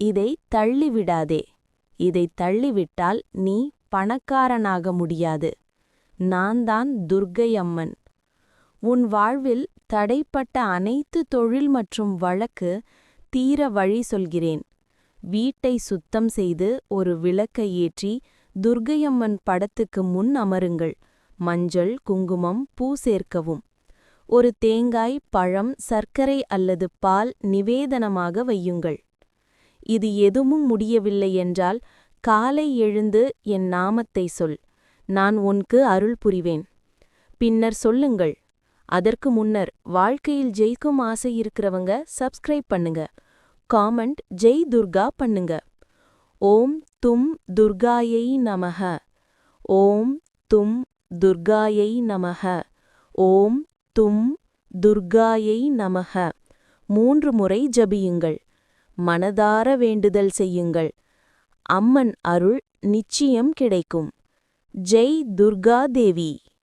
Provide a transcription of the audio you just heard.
இதை தள்ளிவிடாதே. இதை தள்ளிவிட்டால் நீ பணக்காரனாக முடியாது. நான் தான் துர்க்கை அம்மன் உன் வாழ்வில் தடைப்பட்ட அனைத்து தொழில் மற்றும் வழக்கு தீர வழி சொல்கிறேன். வீட்டை சுத்தம் செய்து ஒரு விளக்கை ஏற்றி துர்க்கையம்மன் படத்துக்கு முன் அமருங்கள். மஞ்சள் குங்குமம் பூ சேர்க்கவும். ஒரு தேங்காய் பழம் சர்க்கரை அல்லது பால் நிவேதனமாக வையுங்கள். இது எதுவும் முடியவில்லை என்றால் காலை எழுந்து என் நாமத்தை சொல். நான் உனக்கு அருள் புரிவேன். பின்னர் சொல்லுங்கள். அதற்கு முன்னர் வாழ்க்கையில் ஜெயிக்கும் ஆசை இருக்கிறவங்க சப்ஸ்கிரைப் பண்ணுங்க. காமெண்ட் ஜெய் துர்கா பண்ணுங்க. ஓம் தும் துர்காயை நமக. ஓம் தும் துர்காயை நமக. ஓம் தும் துர்காயை நமக. மூன்று முறை ஜபியுங்கள். மனதார வேண்டுதல் செய்யுங்கள். அம்மன் அருள் நிச்சயம் கிடைக்கும். ஜெய் துர்கா தேவி.